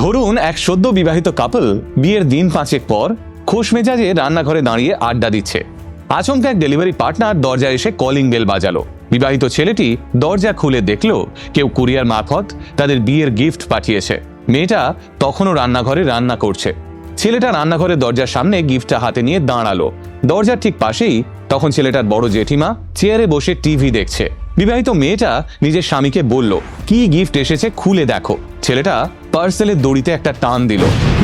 ধরুন এক সদ্য বিবাহিত কাপল বিয়ের দিন পাঁচেক পর খোশ মেজাজে রান্নাঘরে দাঁড়িয়ে আড্ডা দিচ্ছে। আচমকা এক ডেলিভারি পার্টনার দরজায় এসে কলিং বেল বাজালো। বিবাহিত ছেলেটি দরজা খুলে দেখল কেউ কুরিয়ার মারফত তাদের বিয়ের গিফট পাঠিয়েছে। মেয়েটা তখনও রান্নাঘরে রান্না করছে। ছেলেটা রান্নাঘরের দরজার সামনে গিফটটা হাতে নিয়ে দাঁড়াল। দরজার ঠিক পাশেই তখন ছেলেটার বড় জেঠিমা চেয়ারে বসে টিভি দেখছে। বিবাহিত মেয়েটা নিজের স্বামীকে বলল, কি গিফট এসেছে খুলে দেখো। ছেলেটা পার্সেলের দড়িতে একটা টান দিল।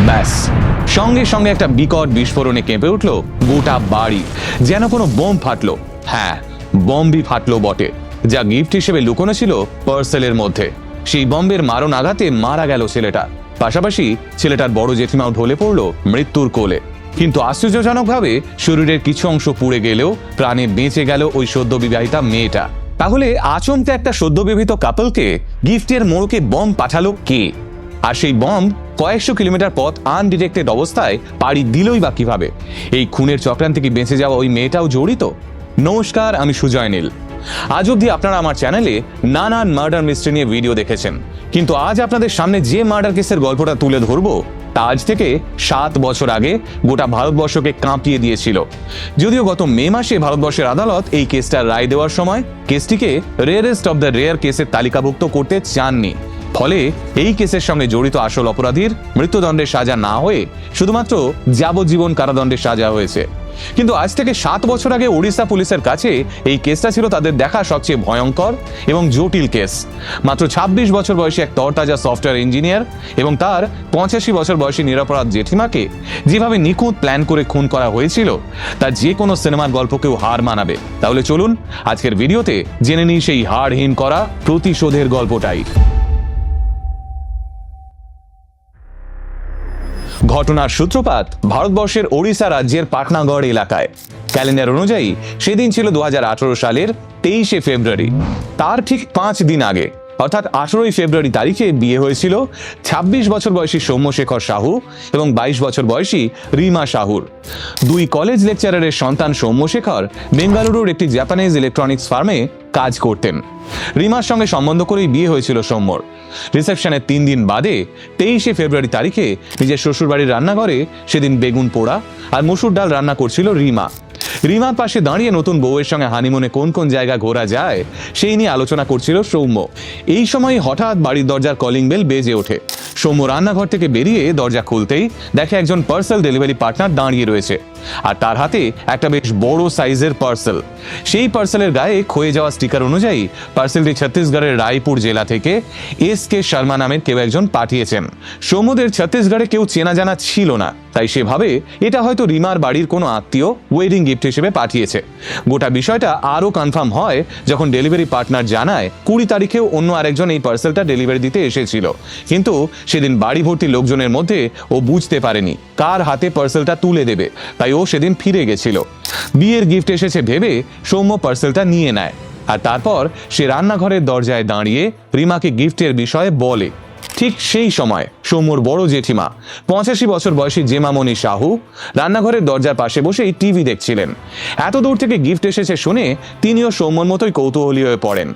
ব্যাস। সঙ্গে সঙ্গে একটা বিকট বিস্ফোরণে কেঁপে উঠল গোটা বাড়ি। যেন কোনো বোম ফাটলো। হ্যাঁ বম্বই ফাটলো বটে। যা গিফট হিসেবে লুকোনো ছিল পার্সেলের মধ্যে। সেই বম্বের মারণ আঘাতে মারা গেল ছেলেটা। পাশাপাশি ছেলেটার বড় জেঠিমাও ঢলে পড়ল মৃত্যুর কোলে। কিন্তু আশ্চর্যজনকভাবে শরীরের কিছু অংশ পুড়ে গেলেও প্রাণে বেঁচে গেল ওই সদ্য বিবাহিতা মেয়েটা। তাহলে আচমকা একটা সদ্য বিবাহিত কাপলকে গিফটের মোড়কে বম পাঠালো কে? আর সেই বম কয়েকশো কিলোমিটার পথ আনডিটেক্টেড অবস্থায় পাড়ি দিলই বা কীভাবে? এই খুনের চক্রান্ত থেকে বেঁচে যাওয়া ওই মেয়েটাও জড়িত? নমস্কার, আমি সুজয় নীল। আজ অবধি আপনারা আমার চ্যানেলে নানান মার্ডার মিস্ট্রি নিয়ে ভিডিও দেখেছেন। কিন্তু আজ আপনাদের সামনে যে মার্ডার কেসের গল্পটা তুলে ধরবো, তা আজ থেকে সাত বছর আগে গোটা ভারতবর্ষকে কাঁপিয়ে দিয়েছিল। যদিও গত মে মাসে ভারতবর্ষের আদালত এই কেসটার রায় দেওয়ার সময় কেসটিকে রেয়ারেস্ট অব দ্য রেয়ার কেসের তালিকাভুক্ত করতে চাননি। ফলে এই কেসের সঙ্গে জড়িত আসল অপরাধীর মৃত্যুদণ্ডের সাজা না হয়ে শুধুমাত্র যাবজ্জীবন কারাদণ্ডের সাজা হয়েছে। কিন্তু আজ থেকে সাত বছর আগে ওড়িশা পুলিশের কাছে এই কেসটা ছিল তাদের দেখা সবচেয়ে ভয়ঙ্কর এবং জটিল কেস। মাত্র ২৬ বছর বয়সী এক তরতাজা সফটওয়্যার ইঞ্জিনিয়ার এবং তার পঁচাশি বছর বয়সী নিরাপরাধ জেঠিমাকে যেভাবে নিখুঁত প্ল্যান করে খুন করা হয়েছিল, তা যে কোনো সিনেমার গল্পকেও হার মানাবে। তাহলে চলুন আজকের ভিডিওতে জেনে নিই সেই হাড়হীন করা প্রতিশোধের গল্পটাই। ঘটনার সূত্রপাত ভারতবর্ষের ওড়িশা রাজ্যের পাটনাগড় এলাকায়। ক্যালেন্ডার অনুযায়ী সেদিন ছিল দু হাজার আঠেরো সালের তেইশে ফেব্রুয়ারি। তার ঠিক পাঁচ দিন আগে অর্থাৎ আঠেরোই ফেব্রুয়ারি তারিখে বিয়ে হয়েছিল ২৬ বছর বয়সী সৌম্যশেখর সাহু এবং ২২ বছর বয়সী রিমা সাহুর। দুই কলেজ লেকচারারের সন্তান সৌম্যশেখর বেঙ্গালুরুর একটি জাপানিজ ইলেকট্রনিক্স ফার্মে কাজ করতেন। রিমার সঙ্গে সম্বন্ধ করেই বিয়ে হয়েছিল সৌম্যর। রিসেপশনের তিন দিন বাদে তেইশে ফেব্রুয়ারি তারিখে নিজের শ্বশুরবাড়ির রান্নাঘরে সেদিন বেগুন পোড়া আর মসুর ডাল রান্না করছিল রিমা। রিমার পাশে দাঁড়িয়ে নতুন বউয়ের সঙ্গে হানিমুনে কোন কোন জায়গা ঘোরা যায়, সেই নিয়ে আলোচনা করছিল সৌম্য। এই সময় হঠাৎ বাড়ির দরজার কলিং বেল বেজে ওঠে। সৌম্য রান্নাঘর থেকে বেরিয়ে দরজা খুলতেই দেখে একজন পার্সেল ডেলিভারি পার্টনার দাঁড়িয়ে রয়েছে। আর তার হাতে একটা বেশ বড় সাইজের পার্সেল। সেই পার্সেলের গায়ে ক্ষয়ে যাওয়া স্টিকার অনুযায়ী পার্সেলটি ছত্তিশগড়ের রায়পুর জেলা থেকে এস কে শর্মা নামের কেউ একজন পাঠিয়েছেন। সৌম্যদের ছত্তিশগড়ে কেউ চেনা জানা ছিল না, তাই সেভাবে এটা হয়তো রিমার বাড়ির কোনো আত্মীয় ওয়েডিং গিফট হিসেবে পাঠিয়েছে। গোটা বিষয়টা আরও কনফার্ম হয় যখন ডেলিভারি পার্টনার জানায় কুড়ি তারিখেও অন্য আরেকজন এই পার্সেলটা ডেলিভারি দিতে এসেছিল। কিন্তু সেদিন বাড়ি ভর্তি লোকজনের মধ্যে ও বুঝতে পারেনি কার হাতে পার্সেলটা তুলে দেবে, তাই ও সেদিন ফিরে গেছিল। বিয়ের গিফট এসেছে ভেবে সৌম্য পার্সেলটা নিয়ে নেয়। আর তারপর সে রান্নাঘরের দরজায় দাঁড়িয়ে রিমাকে গিফটের বিষয়ে বলে। ঠিক সেই সময় সৌম্যর বড় জেঠিমা, পঁচাশি বছর বয়সী জেমামণি সাহু রান্নাঘরের দরজার পাশে বসেই টিভি দেখছিলেন। এত দূর থেকে গিফট এসেছে শুনে তিনিও সৌম্যর মতোই কৌতূহলী হয়ে পড়েন।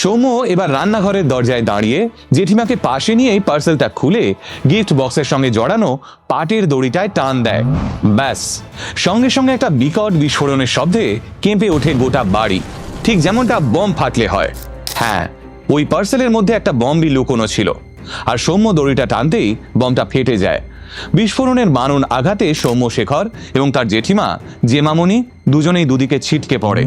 সৌম্য এবার রান্নাঘরের দরজায় দাঁড়িয়ে জেঠিমাকে পাশে নিয়েই পার্সেলটা খুলে গিফট বক্সের সঙ্গে জড়ানো পাটের দড়িটায় টান দেয়। ব্যাস, সঙ্গে সঙ্গে একটা বিকট বিস্ফোরণের শব্দে কেঁপে ওঠে গোটা বাড়ি। ঠিক যেমনটা বম ফাটলে হয়। হ্যাঁ ওই পার্সেলের মধ্যে একটা বম্বই লুকোনো ছিল। আর সৌম্য দড়িটা টানতেই বমটা ফেটে যায়। বিস্ফোরণের মানন আঘাতে সৌম্য শেখর এবং তার জেঠিমা, জেমামণি দুজনেই দুদিকে ছিটকে পড়ে।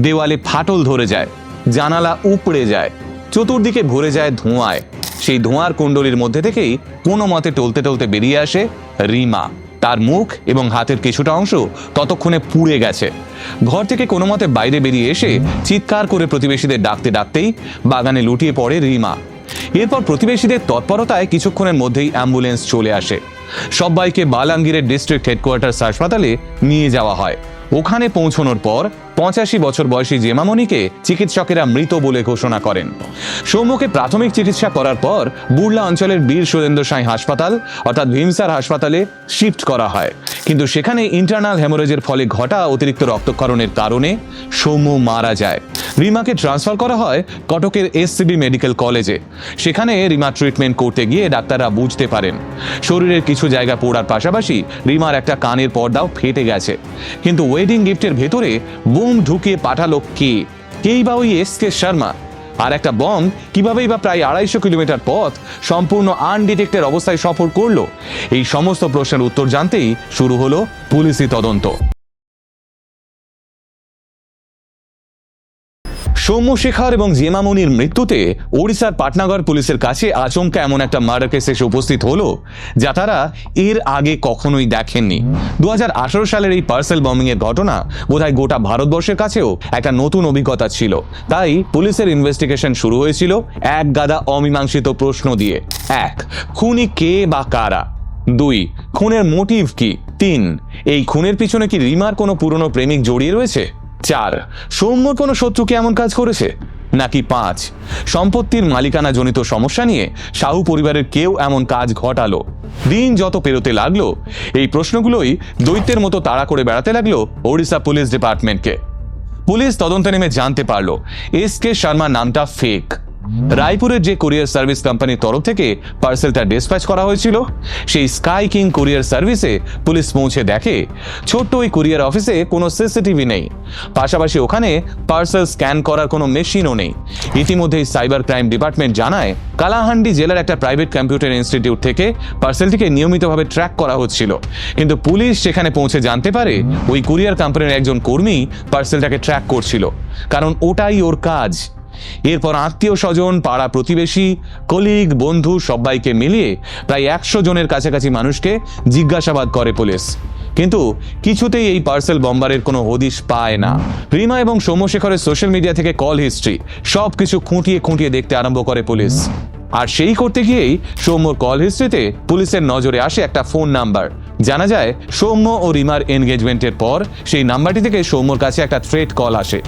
দেওয়ালে ফাটল ধরে যায়, জানালা উপড়ে যায়, চতুর্দিকে ভরে যায় ধোঁয়ায়। সেই ধোঁয়ার কুণ্ডলীর মধ্যে থেকেই কোনো মতে টলতে টলতে বেরিয়ে আসে রিমা। তার মুখ এবং হাতের কিছুটা অংশ ততক্ষণে পুড়ে গেছে। ঘর থেকে কোনো মতে বাইরে বেরিয়ে এসে চিৎকার করে প্রতিবেশীদের ডাকতে ডাকতেই বাগানে লুটিয়ে পড়ে রিমা। এরপর প্রতিবেশীদের তৎপরতায় কিছুক্ষণের মধ্যেই অ্যাম্বুলেন্স চলে আসে। সবাইকে বালাঙ্গীরের ডিস্ট্রিক্ট হেডকোয়ার্টার্স হাসপাতালে নিয়ে যাওয়া হয়। ওখানে পৌঁছানোর পর পঁচাশি বছর বয়সী জেমামণিকে চিকিৎসকেরা মৃত বলে ঘোষণা করেন। সৌম্যকে প্রাথমিক চিকিৎসা করার পর বুর্লা অঞ্চলের বীর সুরেন্দ্র সাঁই হাসপাতাল, অর্থাৎ ভীমসার হাসপাতালে শিফট করা হয়। কিন্তু সেখানে ইন্টারনাল হেমোরেজের ফলে ঘটা অতিরিক্ত রক্তক্ষরণের কারণে সৌম্য মারা যায়। রিমাকে ট্রান্সফার করা হয় কটকের এসসিবি মেডিকেল কলেজে। সেখানে রিমা ট্রিটমেন্ট করতে গিয়ে ডাক্তাররা বুঝতে পারেন। শরীরের কিছু জায়গা পোড়ার পাশাপাশি রিমার একটা কানের পর্দাও ফেটে গেছে। কিন্তু ওয়েডিং গিফটের ভেতরে বুম ঢুকিয়ে পাঠালো কে? কেই বা ওই এস কে শর্মা? আর একটা বম কিভাবেই বা প্রায় আড়াইশো কিলোমিটার পথ সম্পূর্ণ আনডিটেক্টেড অবস্থায় সফর করল? এই সমস্ত প্রশ্নের উত্তর জানতেই শুরু হলো পুলিশি তদন্ত। সৌম্যশেখর এবং জেমামনির মৃত্যুতে ওড়িশার পাটনাগড় পুলিশের কাছে আচমকা এমন একটা মার্ডার কেস এসে উপস্থিত হলো, যা তারা এর আগে কখনোই দেখেননি। দু হাজার আঠেরো সালের এই পার্সেল বম্বিং এর ঘটনা বোধহয় গোটা ভারতবর্ষের কাছেও একটা নতুন অভিজ্ঞতা ছিল। তাই পুলিশের ইনভেস্টিগেশন শুরু হয়েছিল এক গাদা অমীমাংসিত প্রশ্ন দিয়ে। এক, খুনি কে বা কারা? দুই, খুনের মোটিভ কি? তিন, এই খুনের পিছনে কি রিমার কোনো পুরনো প্রেমিক জড়িয়ে রয়েছে? চার সৌম্য কোনো শত্রুকে এমন কাজ করেছে? নাকি পাঁচ, সম্পত্তির মালিকানা জনিত সমস্যা নিয়ে শাহু পরিবারের কেউ এমন কাজ ঘটালো? দিন যত পেরোতে লাগল, এই প্রশ্নগুলোই দৈত্যের মতো তাড়া করে বেড়াতে লাগল ওড়িশা পুলিশ ডিপার্টমেন্টকে। পুলিশ তদন্তে নেমে জানতে পারল, এস কে শর্মা নামটা ফেক রায়পুরের যে কুরিয়ার সার্ভিস কোম্পানির তরফ থেকে পার্সেলটা ডিসপ্যাচ করা হয়েছিল, সেই স্কাই কিং কুরিয়ার সার্ভিসে পুলিশ পৌঁছে দেখে ছোট্ট ওই কুরিয়ার অফিসে কোনো সিসিটিভি নেই। পাশাপাশি ওখানে পার্সেল স্ক্যান করার কোনো মেশিনও নেই। ইতিমধ্যেই সাইবার ক্রাইম ডিপার্টমেন্ট জানায়, কালাহান্ডি জেলার একটা প্রাইভেট কম্পিউটার ইনস্টিটিউট থেকে পার্সেলটিকে নিয়মিতভাবে ট্র্যাক করা হচ্ছিল। কিন্তু পুলিশ সেখানে পৌঁছে জানতে পারে ওই কুরিয়ার কোম্পানির একজন কর্মী পার্সেলটাকে ট্র্যাক করছিল। কারণ ওটাই ওর কাজ। এরপর আত্মীয় স্বজন, পাড়া প্রতিবেশী, কলিগ, বন্ধু সবাইকে মিলিয়ে প্রায় একশো জনের কাছাকাছি মানুষকে জিজ্ঞাসাবাদ করে পুলিশ। কিন্তু কিছুতেই এই পার্সেল বম্বারের কোনো হদিশ পায় না। রিমা এবং সৌম্যশেখরের সোশ্যাল মিডিয়া থেকে কল হিস্ট্রি সব কিছু খুঁটিয়ে খুঁটিয়ে দেখতে আরম্ভ করে পুলিশ। আর সেই করতে গিয়েই সৌম্যর কল হিস্ট্রিতে পুলিশের নজরে আসে একটা ফোন নাম্বার। জানা যায়, সৌম্য ও রিমার এনগেজমেন্টের পর সেই নাম্বারটি থেকে সৌম্যর কাছে একটা থ্রেট কল আসে।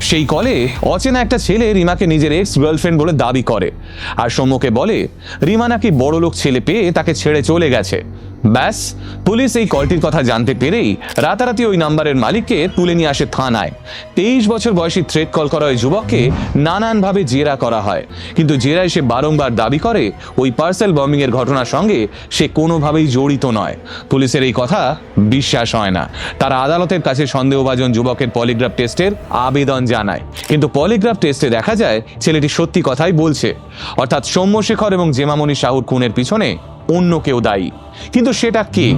সেই কলে অচেনা একটা ছেলে রিমাকে নিজের এক্স গার্লফ্রেন্ড বলে দাবি করে। আর সৌম্যকে বলে, রিমা নাকি বড়লোক ছেলে পেয়ে তাকে ছেড়ে চলে গেছে। ব্যাস, পুলিশ এই কলটির কথা জানতে পেরেই রাতারাতি ওই নাম্বারের মালিককে তুলে নিয়ে আসে থানায়। তেইশ বছর বয়সী থ্রেট কল করা ওই যুবককে নানানভাবে জেরা করা হয়। কিন্তু জেরায় সে বারংবার দাবি করে, ওই পার্সেল বম্বিং এর ঘটনার সঙ্গে সে কোনোভাবেই জড়িত নয়। পুলিশের এই কথা বিশ্বাস হয় না। তারা আদালতের কাছে সন্দেহভাজন যুবকের পলিগ্রাফ টেস্টের আবেদন জানায়। কিন্তু পলিগ্রাফ টেস্টে দেখা যায়, ছেলেটি সত্যি কথাই বলছে। অর্থাৎ সৌম্যশেখর এবং জেমামণি সাহুর খুনের পিছনে অন্য কেউ দায়ী। কিন্তু সেটা কি?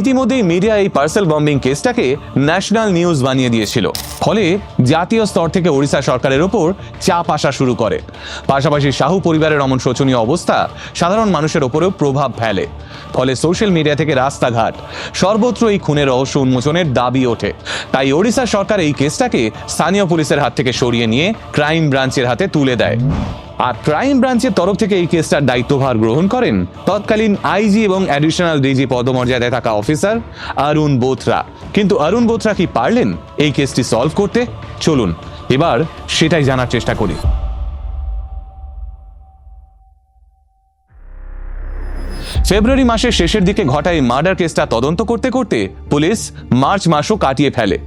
ইতিমধ্যেই মিডিয়া এই পার্সেল বম্বিং কেসটাকে ন্যাশনাল নিউজ বানিয়ে দিয়েছিল। ফলে জাতীয় স্তর থেকে ওড়িশা সরকারের ওপর চাপ আসা শুরু করে। পাশাপাশি শাহু পরিবারের অমন শোচনীয় অবস্থা সাধারণ মানুষের ওপরেও প্রভাব ফেলে। ফলে সোশ্যাল মিডিয়া থেকে রাস্তাঘাট, সর্বত্র এই খুনের রহস্য উন্মোচনের দাবি ওঠে। তাই ওড়িশা সরকার এই কেসটাকে স্থানীয় পুলিশের হাত থেকে সরিয়ে নিয়ে ক্রাইম ব্রাঞ্চের হাতে তুলে দেয়। আর ক্রাইম ব্রাঞ্চের তরফ থেকে এই কেসটার দায়িত্বভার গ্রহণ করেন তৎকালীন আইজি এবং অ্যাডিশনাল ডিজি পদমর্যাদায় থাকা অফিসার অরুণ বোথরা। কিন্তু অরুণ বোথরা কি পারলেন এই কেসটি সলভ করতে? চলুন, এবার সেটাই জানার চেষ্টা করি। ফেব্রুয়ারি মাসের শেষের দিকে ঘটা এই মার্ডার কেসটা তদন্ত করতে করতে পুলিশ মার্চ মাসও কাটিয়ে ফেলে।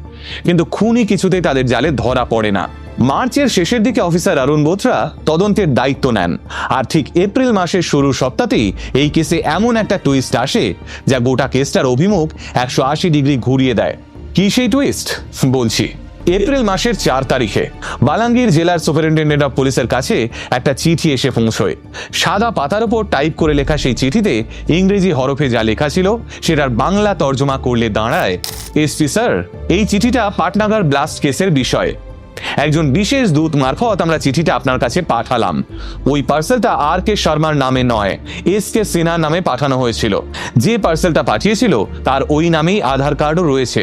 কিন্তু খুনি কিছুতেই তাদের জালে ধরা পড়ে না। মার্চের শেষের দিকে অফিসার অরুণ বোথরা তদন্তের দায়িত্ব নেন। আর ঠিক এপ্রিল মাসের শুরুর সপ্তাহতেই এই কেসে এমন একটা টুইস্ট আসে যা গোটা কেসটার অভিমুখ একশো আশি ডিগ্রি ঘুরিয়ে দেয়। কি সেই টুইস্ট বলছি, এপ্রিল মাসের চার তারিখে বালাঙ্গীর জেলার সুপারিনটেন্ডেন্ট অফ পুলিশের কাছে একটা চিঠি এসে পৌঁছয়। সাদা পাতার ওপর টাইপ করে লেখা সেই চিঠিতে ইংরেজি হরফে যা লেখা ছিল সেটার বাংলা তর্জমা করলে দাঁড়ায় এসপি স্যার। এই চিঠিটা পাটনাগার ব্লাস্ট কেসের বিষয়। একজন বিশেষ দূত মারফত আমরা চিঠিটা আপনার কাছে পাঠালাম। ওই পার্সেলটা আর কে শর্মার নামে নয়, এস কে সিনহার নামে পাঠানো হয়েছিল। যে পার্সেলটা পাঠিয়েছিল, তার ওই নামেই আধার কার্ডও রয়েছে।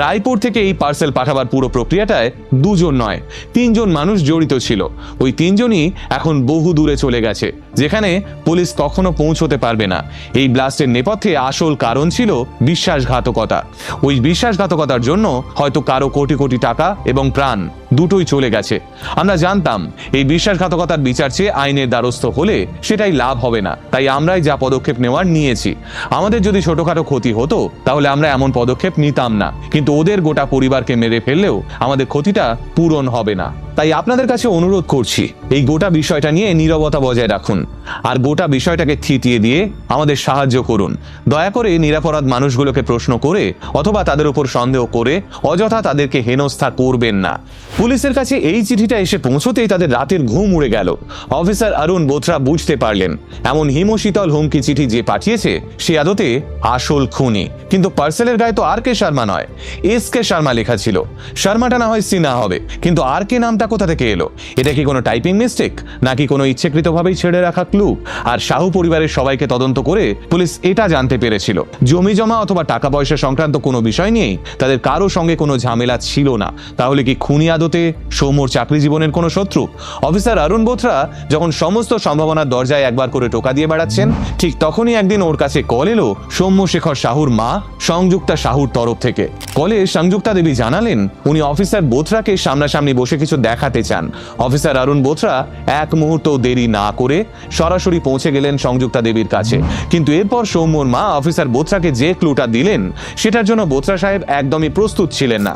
রায়পুর থেকে এই পার্সেল পাঠাবার পুরো প্রক্রিয়াটায় দুজন নয়, তিনজন মানুষ জড়িত ছিল। ওই তিনজনই এখন বহু দূরে চলে গেছে, যেখানে পুলিশ কখনো পৌঁছতে পারবে না। এই ব্লাস্টের নেপথ্যে আসল কারণ ছিল বিশ্বাসঘাতকতা। ওই বিশ্বাসঘাতকতার জন্য হয়তো কারও কোটি কোটি টাকা এবং প্রাণ দুটোই চলে গেছে। আমরা জানতাম, এই বিশ্বাসঘাতকতার বিচার চেয়ে আইনের দ্বারস্থ হলে সেটাই লাভ হবে না। তাই আমরাই যা পদক্ষেপ নেওয়ার নিয়েছি। আমাদের যদি ছোটখাটো ক্ষতি হতো, তাহলে আমরা এমন পদক্ষেপ নিতাম না। কিন্তু ওদের গোটা পরিবারকে মেরে ফেললেও আমাদের ক্ষতিটা পূরণ হবে না। তাই আপনাদের কাছে অনুরোধ করছি, এই গোটা বিষয়টা নিয়ে নীরবতা বজায় রাখুন। আর গোটা বিষয়টাকে থিতিয়ে দিয়ে আমাদের সাহায্য করুন। দয়া করে নিরাপরাধ মানুষগুলোকে প্রশ্ন করে, অথবা তাদের উপর সন্দেহ করে, অযথা তাদেরকে হেনস্থা করবেন না। পুলিশের কাছে এই চিঠিটা এসে পৌঁছতেই তাদের রাতের ঘুম উড়ে গেল। অফিসার অরুণ বোথরা বুঝতে পারলেন, এমন হিমশীতল হুমকি চিঠি যে পাঠিয়েছে, সে আদতে আসল খুনি। কিন্তু পার্সেলের গায়ে তো আর কে শর্মা নয়। এস কে শর্মা লেখা ছিল। শর্মাটা না হয় সিনহা হবে। কিন্তু আর কে নামটা কোথা থেকে এলো? এটা কি কোনো টাইপিং মিস্টেক নাকি কোনো ইচ্ছেকৃতভাবেই ছেড়ে রাখা ক্লু আর শাহু পরিবারের সবাইকে তদন্ত করে পুলিশ এটা জানতে পেরেছিল। জমি জমা অথবা টাকা পয়সা সংক্রান্ত কোনো বিষয় নিয়েই তাদের কারও সঙ্গে কোনো ঝামেলা ছিল না। তাহলে কি খুনি আদতে সৌম্যর চাকরি জীবনের কোনো শত্রু? অফিসার অরুণ বোথরা যখন সমস্ত সম্ভাবনার দরজায় একবার করে টোকা দিয়ে বেড়াচ্ছেন, ঠিক তখনই একদিন ওর কাছে কল এলো সৌম্য শেখর সাহুর মা, সংযুক্তা সাহুর তরফ থেকে। কলে সংযুক্তা দেবী জানালেন, উনি অফিসার বোথরাকে সামনাসামনি বসে কিছু দেখাতে চান। অফিসার অরুণ বোথরা এক মুহূর্ত দেরি না করে সরাসরি পৌঁছে গেলেন সংযুক্তা দেবীর কাছে। কিন্তু এরপর সৌম্যর মা অফিসার বোথরাকে যে ক্লুটা দিলেন, সেটার জন্য বোথরা সাহেব একদমই প্রস্তুত ছিলেন না।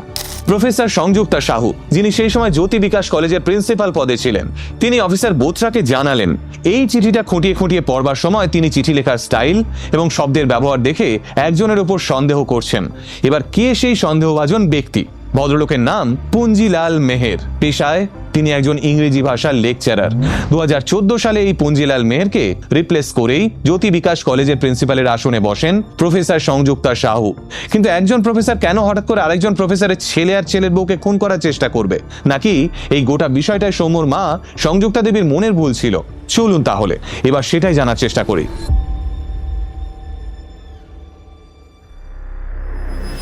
প্রফেসর সংযুক্তা সাহু, যিনি সেই সময় জ্যোতি বিকাশ কলেজের প্রিন্সিপাল পদে ছিলেন, তিনি অফিসার বোথরাকে জানালেন। এই চিঠিটা খুঁটিয়ে খুঁটিয়ে পড়বার সময় তিনি চিঠি লেখার স্টাইল এবং শব্দের ব্যবহার দেখে একজনের উপর সন্দেহ করছেন। এবার কে সেই সন্দেহভাজন ব্যক্তি? ভদ্রলোকের নাম পুঞ্জিলাল মেহের। পেশায় তিনি একজন ইংরেজি ভাষার লেকচারার। দু হাজার চোদ্দ সালে এই পুঞ্জিলাল মেহেরকে রিপ্লেস করেই জ্যোতি বিকাশ কলেজের প্রিন্সিপালের আসনে বসেন প্রফেসর সংযুক্তা সাহু। কিন্তু একজন প্রফেসর কেন হঠাৎ করে আরেকজন প্রফেসরের ছেলে আর ছেলের বউকে খুন করার চেষ্টা করবে? নাকি এই গোটা বিষয়টায় সৌম্যর মা সংযুক্তা দেবীর মনের ভুল ছিল? চলুন তাহলে, এবার সেটাই জানার চেষ্টা করি।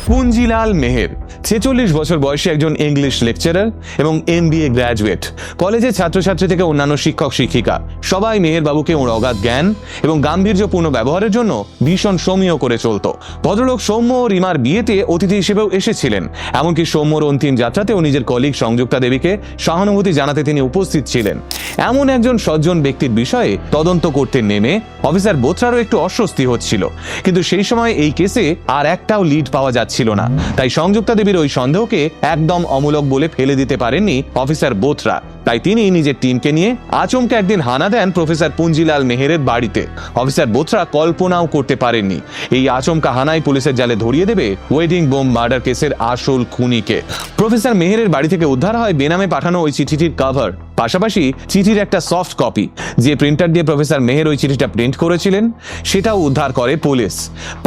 পুঞ্জিলাল মেহের ছেচল্লিশ বছর বয়সী একজন ইংলিশ লেকচারার এবং এম বি এ গ্র্যাজুয়েট কলেজের ছাত্রছাত্রী থেকে অন্যান্য শিক্ষক, শিক্ষিকা। সবাই মেহের বাবুকে ওর অগাধ জ্ঞান এবং গাম্ভীর্যপূর্ণ ব্যবহারের জন্য ভীষণ সৌম্য করে চলত। ভদ্রলোক সৌম্য ও রিমার বিয়েতে অতিথি হিসেবেও এসেছিলেন। এমনকি সৌম্যর অন্তিম যাত্রাতেও নিজের কলিগ সংযুক্তা দেবীকে সহানুভূতি জানাতে তিনি উপস্থিত ছিলেন। এমন একজন সজ্জন ব্যক্তির বিষয়ে তদন্ত করতে নেমে অফিসার বোথরারও একটু অস্বস্তি হচ্ছিল। কিন্তু সেই সময় এই কেসে আর একটাও লিড পাওয়া যাচ্ছিল না। তাই সংযুক্তা দেবীর ওই সন্দেহকে একদম অমূলক বলে ফেলে দিতে পারেননি অফিসার বোথরা। তাই তিনি নিজের টিমকে নিয়ে আচমকে একদিন হানা দেন প্রফেসর পুঞ্জিলাল মেহেরের বাড়িতে। অফিসার বোথরা কল্পনাও করতে পারেননি। এই আচমকা হানাই পুলিশের জালে ধরিয়ে দেবে ওয়েডিং বোম মার্ডার কেসের আসল খুনিকে। প্রফেসর মেহেরের বাড়ি থেকে উদ্ধার হয় বেনামে পাঠানো ওই চিঠিটির কভার পাশাপাশি চিঠির একটা সফট কপি যে প্রিন্টার দিয়ে প্রফেসর মেহের ওই চিঠিটা প্রিন্ট করেছিলেন, সেটাও উদ্ধার করে পুলিশ।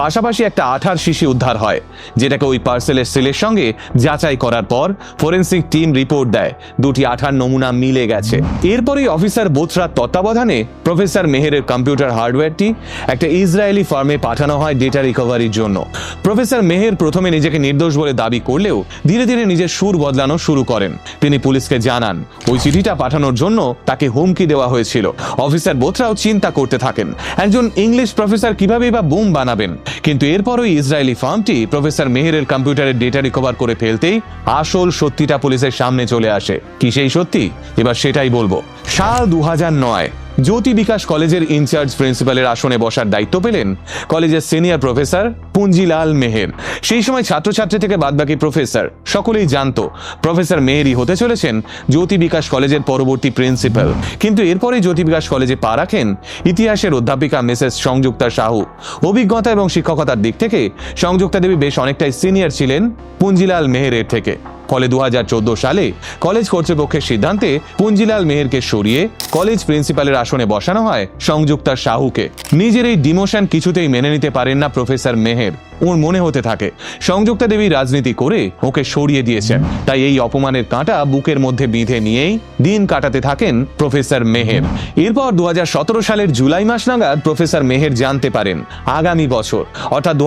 পাশাপাশি একটা আঠার শিশি উদ্ধার হয়, যেটাকে ওই পার্সেলের সেলের সঙ্গে যাচাই করার পর ফোরেন্সিক টিম রিপোর্ট দেয়, দুটি আঠার নমুনা মিলে গেছে। এরপরই অফিসার বোথরার তত্ত্বাবধানে প্রফেসর মেহেরের কম্পিউটার হার্ডওয়্যারটি একটা ইসরায়েলি ফার্মে পাঠানো হয় ডেটা রিকভারির জন্য। প্রফেসর মেহের প্রথমে নিজেকে নির্দোষ বলে দাবি করলেও ধীরে ধীরে নিজের সুর বদলানো শুরু করেন। তিনি পুলিশকে জানান, ওই চিঠিটা পাঠানোর জন্য তাকে হুমকি দেওয়া হয়েছিল। অফিসার বোথরাও চিন্তা করতে থাকেন। একজন ইংলিশ প্রফেসর কীভাবে বা বুম বানাবেন? কিন্তু এরপরই ইসরায়েলি ফার্মটি প্রফেসর মেহেরের কম্পিউটারের ডেটা রিকভার করে ফেলতেই আসল সত্যিটা পুলিশের সামনে চলে আসে। কি সেই সত্যি? এবার সেটাই বলব। সাল দু নয় জ্যোতি বিকাশ কলেজের ইনচার্জ প্রিন্সিপালের আসনে বসার দায়িত্ব পেলেন কলেজের সিনিয়র প্রফেসর পুঞ্জিলাল মেহের। সেই সময় ছাত্রছাত্রী থেকে বাদবাকি প্রফেসর সকলেই জানত প্রফেসর মেহেরই হতে চলেছেন জ্যোতি বিকাশ কলেজের পরবর্তী প্রিন্সিপাল। কিন্তু এরপরে জ্যোতি বিকাশ কলেজে পা রাখেন ইতিহাসের অধ্যাপিকা মিসেস সংযুক্তা সাহু। অভিজ্ঞতা এবং শিক্ষকতার দিক থেকে সংযুক্তা দেবী বেশ অনেকটাই সিনিয়র ছিলেন পুঞ্জিলাল মেহেরের থেকে। ফলে দু হাজার চোদ্দ সালে কলেজ কর্তৃপক্ষের সিদ্ধান্তে পুঞ্জিলাল মেহেরকে সরিয়ে কলেজ প্রিন্সিপালের আসনে বসানো হয় সংযুক্তা সাহুকে। নিজের এই ডিমোশন কিছুতেই মেনে নিতে পারেন না প্রফেসর মেহের। ওর মনে হতে থাকে। সংযুক্তা দেবী রাজনীতি করে ওকে সরিয়ে দিয়েছেন। তাই এই অপমানের কাঁটা বুকের মধ্যে বিঁধে নিয়েই দিন কাটাতে থাকেন প্রফেসর মেহের। এরপর দু সালের জুলাই মাস নাগাদ প্রফেসর মেহের জানতে পারেন আগামী বছর, অর্থাৎ দু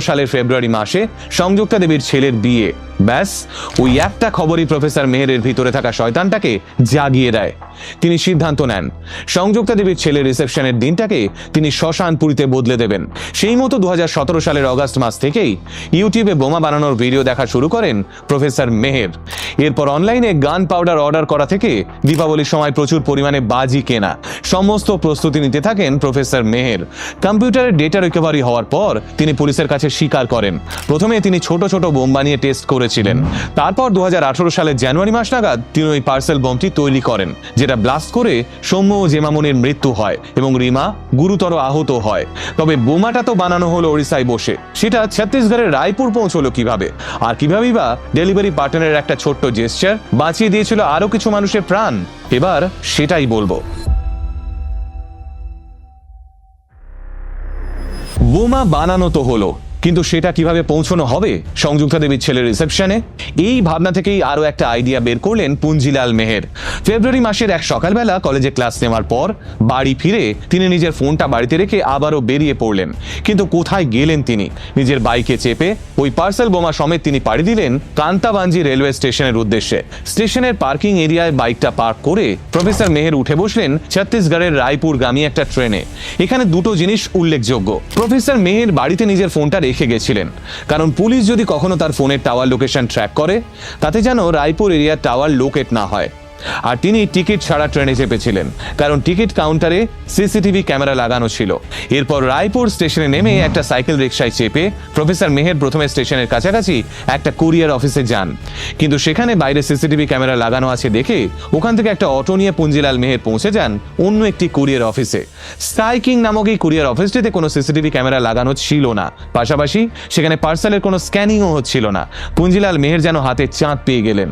সালের ফেব্রুয়ারি মাসে সংযুক্তা দেবীর ছেলের বিয়ে। ব্যাস, ওই একটা খবরই প্রফেসর মেহেরের ভিতরে থাকা শয়তানটাকে জাগিয়ে দেয়। তিনি সিদ্ধান্ত নেন, সংযুক্তা দেবীর ছেলের রিসেপশনের দিনটাকে তিনি শ্মশানপুরীতে বদলে দেবেন। সেই মতো দু হাজার সতেরো সালের অগাস্ট অগস্ট মাস থেকেই ইউটিউবে বোমা বানানোর ভিডিও দেখা শুরু করেন প্রফেসর মেহের। এরপর অনলাইনে গান পাউডার অর্ডার করা থেকে দীপাবলির সময় প্রচুর পরিমাণে বাজি কেনা, সমস্ত প্রস্তুতি নিতে থাকেন প্রফেসর মেহের। কম্পিউটারের ডেটা রিকভারি হওয়ার পর তিনি পুলিশের কাছে স্বীকার করেন। প্রথমে তিনি ছোট ছোট বোম বানিয়ে টেস্ট করেছিলেন। তারপর দু হাজার আঠারো সালের জানুয়ারি মাস নাগাদ তিনি ওই পার্সেল বোমটি তৈরি করেন, যেটা ব্লাস্ট করে সৌম্য ও জেমামনির মৃত্যু হয় এবং রিমা গুরুতর আহত হয়। তবে বোমাটা তো বানানো হলো ওড়িশায় বসে। সেটা ছত্তিশগড়ের রায়পুর পৌঁছলো কীভাবে? আর কিভাবেই বা ডেলিভারি পার্টনারের একটা ছোট্ট জেস্টার বাঁচিয়ে দিয়েছিল আরও কিছু মানুষের প্রাণ? এবার সেটাই বলব। বোমা বানানো তো হলো। কিন্তু সেটা কীভাবে পৌঁছানো হবে? সংযুক্তা দেবীর ছেলের রিসেপশনে এই ভাবনা থেকেই আরও একটা আইডিয়া বের করলেন পুঞ্জিলাল মেহের। ফেব্রুয়ারি মাসের এক সকালবেলা কলেজে ক্লাস নেওয়ার পর বাড়ি ফিরে তিনি নিজের ফোনটা বাড়িতে রেখে আবারও বেরিয়ে পড়লেন। কিন্তু কোথায় গেলেন তিনি? নিজের বাইকে চেপে ওই পার্সেল বোমা সমেত তিনি পাড়ি দিলেন কান্তাবাঞ্জি রেলওয়ে স্টেশনের উদ্দেশ্যে। স্টেশনের পার্কিং এরিয়ায় বাইকটা পার্ক করে প্রফেসর মেহের উঠে বসলেন ছত্তিশগড়ের রায়পুর রায়পুরগামী একটা ট্রেনে এখানে দুটো জিনিস উল্লেখযোগ্য। প্রফেসর মেহের বাড়িতে নিজের ফোনটা রেখে গেছিলেন। কারণ পুলিশ যদি কখনো তার ফোনের টাওয়ার লোকেশন ট্র্যাক করে, তাতে যেন রায়পুর এরিয়ার টাওয়ার লোকেট না হয়। আর তিনি টিকিট ছাড়া ট্রেনে চেপেছিলেন, কারণ টিকিট কাউন্টারে সিসিটিভি ক্যামেরা লাগানো ছিল। এরপর রায়পুর স্টেশনে নেমে একটা সাইকেল রিক্সায় চেপে প্রফেসর মেহের প্রথমে স্টেশনের কাছাকাছি একটা কুরিয়ার অফিসে যান। কিন্তু সেখানে বাইরে সিসিটিভি ক্যামেরা লাগানো আছে দেখে ওখান থেকে একটা অটো নিয়ে পুঞ্জিলাল মেহের পৌঁছে যান অন্য একটি কুরিয়ার অফিসে। স্কাই কিং নামক এই কুরিয়ার অফিসটিতে কোনো সিসিটিভি ক্যামেরা লাগানো ছিল না। পাশাপাশি সেখানে পার্সেলের কোনো স্ক্যানিংও হচ্ছিল না। পুঞ্জিলাল মেহের যেন হাতে চাঁদ পেয়ে গেলেন।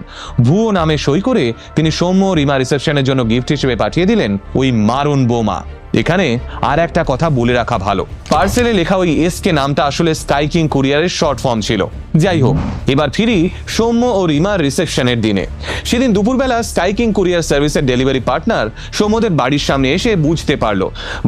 ভুয়ো নামে সই করে তিনি সৌম্য রিমা রিসেপশনের জন্য গিফট হিসেবে পাঠিয়ে দিলেন ওই মারুন বোমা। এখানে আর একটা কথা বলে রাখা ভালো। পার্সেলে লেখা ওই এস কে নামটা আসলে স্কাই কিং কুরিয়ারের শর্ট ফর্ম ছিল। যাই হোক, এবার ফিরি সৌম্য ও রিমার রিসেপশনের দিনে। সেদিন দুপুরবেলা স্কাই কিং কুরিয়ার সার্ভিসের ডেলিভারি পার্টনার সৌম্যদের বাড়ির সামনে এসে বুঝতে পারল,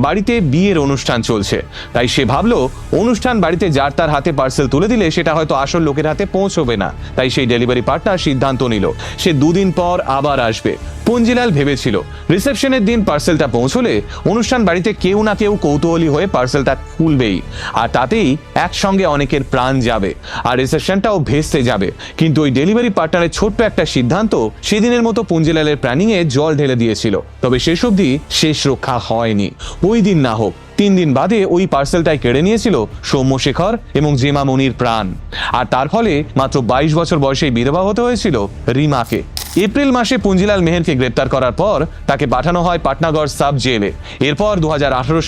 বাড়িতে বিয়ের অনুষ্ঠান চলছে। তাই সে ভাবলো, অনুষ্ঠান বাড়িতে যার তার হাতে পার্সেল তুলে দিলে সেটা হয়তো আসল লোকের হাতে পৌঁছবে না। তাই সেই ডেলিভারি পার্টনার সিদ্ধান্ত নিল, সে দুদিন পর আবার আসবে। পুঞ্জিলাল ভেবেছিল, রিসেপশনের দিন পার্সেলটা পৌঁছলে অনুষ্ঠান বাড়িতে কেউ না কেউ কৌতূহলী হয়ে পার্সেলটা খুলবেই। আর তাতেই একসঙ্গে অনেকের প্রাণ যাবে। আর রিসেপশনটাও ভেস্তে যাবে। কিন্তু ওই ডেলিভারি পার্টনারের ছোট্ট একটা সিদ্ধান্ত সেদিনের মতো পুঞ্জিলালের প্ল্যানিংয়ে জল ঢেলে দিয়েছিল। তবে শেষ অবধি শেষ রক্ষা হয়নি। ওই দিন না হোক, তিন দিন বাদে ওই পার্সেলটাই কেড়ে নিয়েছিল সৌম্যশেখর এবং জেমা মনির প্রাণ। আর তার ফলে মাত্র বাইশ বছর বয়সেই বিধবা হতে হয়েছিল রিমাকে। এপ্রিল মাসে পুঞ্জিলাল মেহেরকে গ্রেপ্তার করার পর তাকে পাঠানো হয় পাটনাগড় সাব জেলে। এরপর দু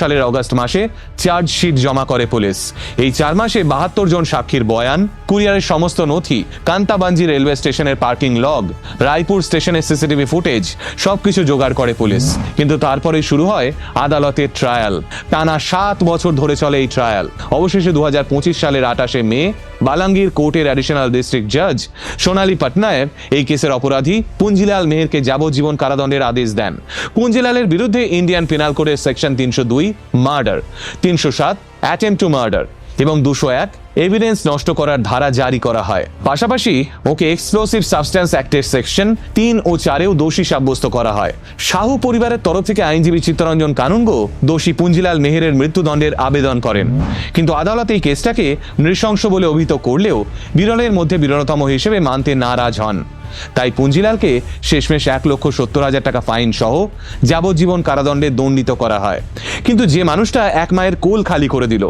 সালের অগস্ট মাসে চার্জশিট জমা করে পুলিশ। এই চার মাসে বাহাত্তর জন সাক্ষীর বয়ান, কুরিয়ারের সমস্ত নথি, কান্তাবাঞ্জি রেলওয়ে স্টেশনের পার্কিং লগ, রায়পুর স্টেশনের সিসিটিভি ফুটেজ, সবকিছু জোগাড় করে পুলিশ। কিন্তু তারপরে শুরু হয় আদালতের ট্রায়াল। টানা সাত বছর ধরে চলে এই ট্রায়াল। অবশেষে দু হাজার পঁচিশ সালের আঠাশে মে বালাঙ্গীর কোর্টের অ্যাডিশনাল ডিস্ট্রিক্ট জাজ সোনালী পটনায়ক এই কেসের অপরাধী পুঞ্জিলাল মেহেরকে যাবজ্জীবন কারাদণ্ডের আদেশ দেন। পুঞ্জিলালের বিরুদ্ধে ইন্ডিয়ান পেনাল কোডের সেকশন তিনশো দুই মার্ডার তিনশো সাত অ্যাটেম্প টু মার্ডার এবং দুশো এক এভিডেন্স নষ্ট করার ধারা জারি করা হয়। পাশাপাশি ওকে এক্সপ্লোসিভ সাবস্ট্যান্স অ্যাক্টের সেকশন তিন ও চারেও দোষী সাব্যস্ত করা হয়। শাহু পরিবারের তরফ থেকে আইনজীবী চিত্তরঞ্জন কানুনগো দোষী পুঞ্জিলাল মেহেরের মৃত্যুদণ্ডের আবেদন করেন। কিন্তু আদালত এই কেসটাকে নৃশংস বলে অভিহিত করলেও বিরলের মধ্যে বিরলতম হিসেবে মানতে নারাজ হন। তাই পুঞ্জিলালকে শেষমেশ এক লক্ষ সত্তর হাজার টাকা ফাইন সহ যাবজ্জীবন কারাদণ্ডে দণ্ডিত করা হয়। কিন্তু যে মানুষটা এক মায়ের কোল খালি করে দিল,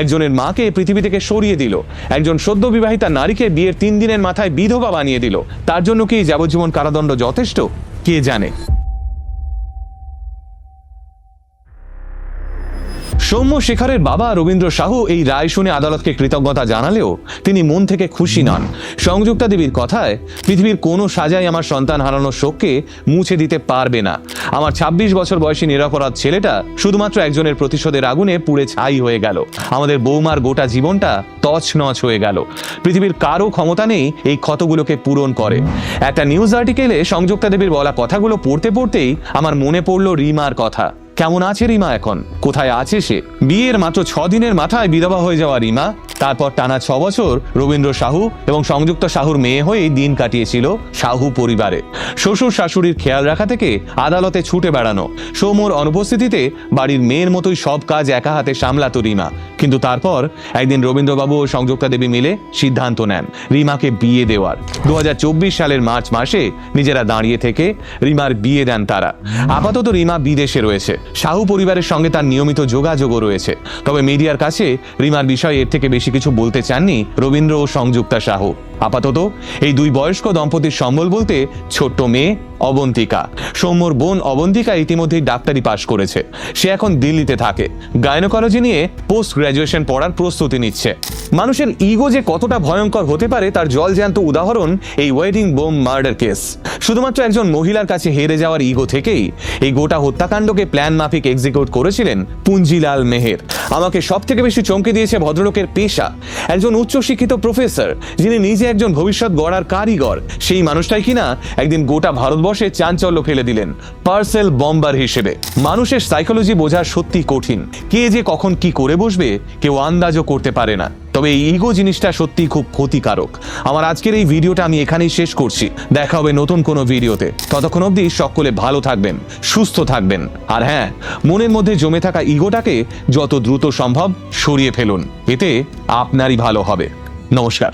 একজনের মাকে পৃথিবী থেকে সরিয়ে দিল, একজন সদ্য বিবাহিতা নারীকে বিয়ের তিন দিনের মাথায় বিধবা বানিয়ে দিল, তার জন্য কি যাবজ্জীবন কারাদণ্ড যথেষ্ট? কে জানে? সৌম্য শেখরের বাবা রবীন্দ্র সাহু এই রায় শুনে আদালতকে কৃতজ্ঞতা জানালেও তিনি মন থেকে খুশি নন। সংযুক্তা দেবীর কথায়, পৃথিবীর কোনো সাজাই আমার সন্তান হারানোর শোককে মুছে দিতে পারবে না। আমার ২৬ বছর বয়সী নিরাপরাধ ছেলেটা শুধুমাত্র একজনের প্রতিশোধের আগুনে পুড়ে ছাই হয়ে গেল। আমাদের বৌমার গোটা জীবনটা তছনছ হয়ে গেল। পৃথিবীর কারও ক্ষমতা নেই এই ক্ষতগুলোকে পূরণ করে। একটা নিউজ আর্টিকেলে সংযুক্তা দেবীর বলা কথাগুলো পড়তে পড়তেই আমার মনে পড়ল রিমার কথা। কেমন আছে রিমা এখন? কোথায় আছে সে? বিয়ের মাত্র ছ দিনের মাথায় বিধবা হয়ে যাওয়া রিমা। তারপর টানা ছ বছর রবীন্দ্র সাহু এবং সংযুক্ত সাহুর মেয়ে হয়ে দিন কাটিয়েছিল সাহু পরিবারে। শ্বশুর শাশুড়ির খেয়াল রাখা থেকে আদালতে ছুটে বেড়ানো। সৌম্যর অনুপস্থিতিতে বাড়ির মেয়ের মতোই সব কাজ একা হাতে সামলাত রিমা। কিন্তু তারপর একদিন রবীন্দ্রবাবু ও সংযুক্তা দেবী মিলে সিদ্ধান্ত নেন রিমাকে বিয়ে দেওয়ার। দু হাজার চব্বিশ সালের মার্চ মাসে নিজেরা দাঁড়িয়ে থেকে রিমার বিয়ে দেন তারা। আপাতত রিমা বিদেশে রয়েছে। সাহু পরিবারের সঙ্গে তার নিয়মিত যোগাযোগও রয়েছে। তবে মিডিয়ার কাছে রিমার বিষয়ে এর থেকে বেশি কিছু বলতে চাননি রবীন্দ্র ও সংযুক্তা সাহু। আপাতত এই দুই বয়স্ক দম্পতির সম্বল বলতে ছোট্ট মেয়ে অবন্তিকা। সৌম্যর বোন অবন্তিকা ইতিমধ্যেই ডাক্তারি পাশ করেছে। সে এখন দিল্লিতে থাকে। গায়নোকোলজি নিয়ে পোস্ট গ্রাজুয়েশন পড়ার প্রস্তুতি নিচ্ছে। মানুষের ইগো যে কতটা ভয়ঙ্কর হতে পারে তার জলজ্যান্ত উদাহরণ এই ওয়েডিং বোম মার্ডার কেস শুধুমাত্র একজন মহিলার কাছে হেরে যাওয়ার ইগো থেকেই এই গোটা হত্যাকাণ্ডকে প্ল্যান মাফিক এক্সিকিউট করেছিলেন পুঞ্জিলাল মেহের। আমাকে সব থেকে বেশি চমকে দিয়েছে ভদ্রলোকের পেশা। একজন উচ্চশিক্ষিত প্রফেসর, যিনি নিজে একজন ভবিষ্যৎ গড়ার কারিগর। সেই মানুষটাই কিনা একদিন গোটা ভারতবর্ষে চাঞ্চল্য ফেলে দিলেন, পার্সেল বম্বার হিসেবে। মানুষের সাইকোলজি বোঝা সত্যি কঠিন। কে যে কখন কি করে বসবে কেউ আন্দাজও করতে পারে না। তবে এই ইগো জিনিসটা সত্যি খুব ক্ষতিকারক। আমার আজকের এই ভিডিওটা আমি এখানেই শেষ করছি। দেখা হবে নতুন কোনো ভিডিওতে। ততক্ষণ অবধি সকলে ভালো থাকবেন, সুস্থ থাকবেন। আর হ্যাঁ মনের মধ্যে জমে থাকা ইগোটাকে যত দ্রুত সম্ভব সরিয়ে ফেলুন। এতে আপনারই ভালো হবে। নমস্কার।